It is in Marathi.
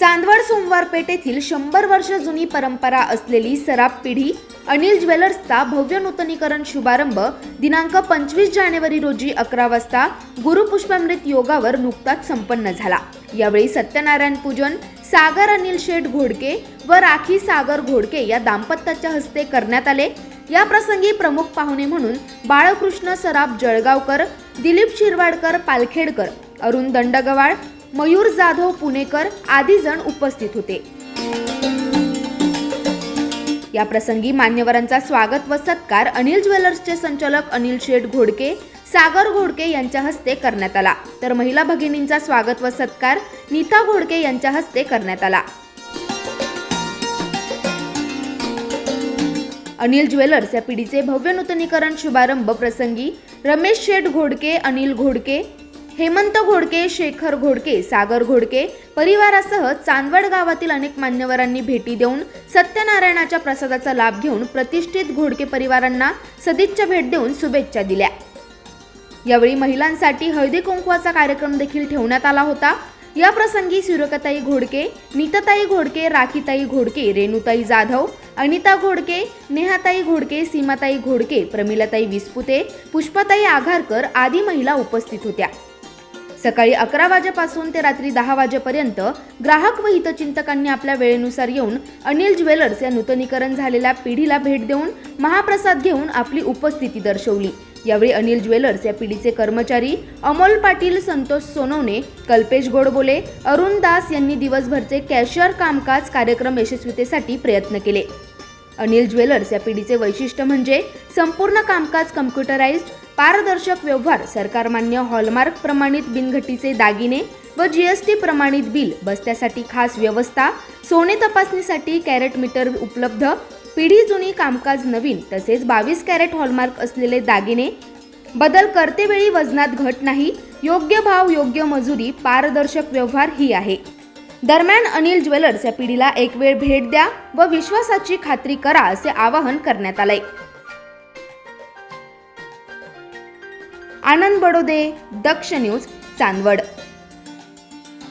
चांदवड सोमवार पेठेतील शंभर वर्ष जुनी परंपरा असलेली सराब पिढी अनिल ज्वेलर्सचा भव्य नूतनीकरण शुभारंभ दिनांक पंचवीस जानेवारी रोजी अकरा वाजता गुरुपुष्पामृत योगावर नुकताच संपन्न झाला. यावेळी सत्यनारायण पूजन सागर अनिल शेठ घोडके व राखी सागर घोडके या दाम्पत्याच्या हस्ते करण्यात आले. या प्रसंगी प्रमुख पाहुणे म्हणून बाळकृष्ण सराब जळगावकर दिलीप शिरवाडकर पालखेडकर अरुण दंडगवाळ मयूर जाधव पुणेकर आदी जण उपस्थित होते. या प्रसंगी मान्यवरांचा स्वागत व सत्कार अनिल ज्वेलर्सचे संचालक अनिल शेठ घोडके सागर घोडके यांच्या हस्ते करण्यात आला. तर महिला भगिनींचा स्वागत व सत्कार नीता घोडके यांच्या हस्ते करण्यात आला. अनिल ज्वेलर्स या पिढीचे भव्य नूतनीकरण शुभारंभ प्रसंगी रमेश शेठ घोडके अनिल घोडके हेमंत घोडके शेखर घोडके सागर घोडके परिवारासह चांदवड गावातील अनेक मान्यवरांनी भेटी देऊन सत्यनारायणाच्या प्रसादाचा लाभ घेऊन प्रतिष्ठित घोडके परिवारांना सदिच्छा भेट देऊन शुभेच्छा दिल्या. यावेळी महिलांसाठी हळदी कुंकवाचा कार्यक्रम देखील ठेवण्यात आला होता. या प्रसंगी सुरकताई घोडके नीतताई घोडके राखीताई घोडके रेणुताई जाधव अनिता घोडके नेहाताई घोडके सीमाताई घोडके प्रमिलाताई विस्पुते पुष्पाताई आघारकर आदी महिला उपस्थित होत्या. सकाळी अकरा वाजेपासून ते रात्री दहा वाजेपर्यंत ग्राहक व हितचिंतकांनी आपल्या वेळेनुसार येऊन अनिल ज्वेलर्स या नूतनीकरण झालेल्या पिढीला भेट देऊन महाप्रसाद घेऊन आपली उपस्थिती दर्शवली. यावेळी अनिल ज्वेलर्स या पिढीचे कर्मचारी अमोल पाटील संतोष सोनवणे कल्पेश गोडबोले अरुण दास यांनी दिवसभरचे कॅशियर कामकाज कार्यक्रम यशस्वीतेसाठी प्रयत्न केले. अनिल ज्वेलर्स या पिढीचे वैशिष्ट्य म्हणजे संपूर्ण कामकाज कम्प्युटराइज्ड पारदर्शक व्यवहार सरकारमान्य हॉलमार्क प्रमाणित बिनघटीचे दागिने व जीएसटी प्रमाणित बिल बस्त्यासाठी खास व्यवस्था सोने तपासणीसाठी कॅरेट मीटर उपलब्ध पिढी जुनी कामकाज नवीन तसेच बावीस कॅरेट हॉलमार्क असलेले दागिने बदल करतेवेळी वजनात घट नाही योग्य भाव योग्य मजुरी पारदर्शक व्यवहार ही आहे. दरम्यान अनिल ज्वेलर्स या पिढीला एक वेळ भेट द्या व विश्वासाची खात्री करा असे आवाहन करण्यात आले आनंद बडोदे दक्ष न्यूज चांदवड.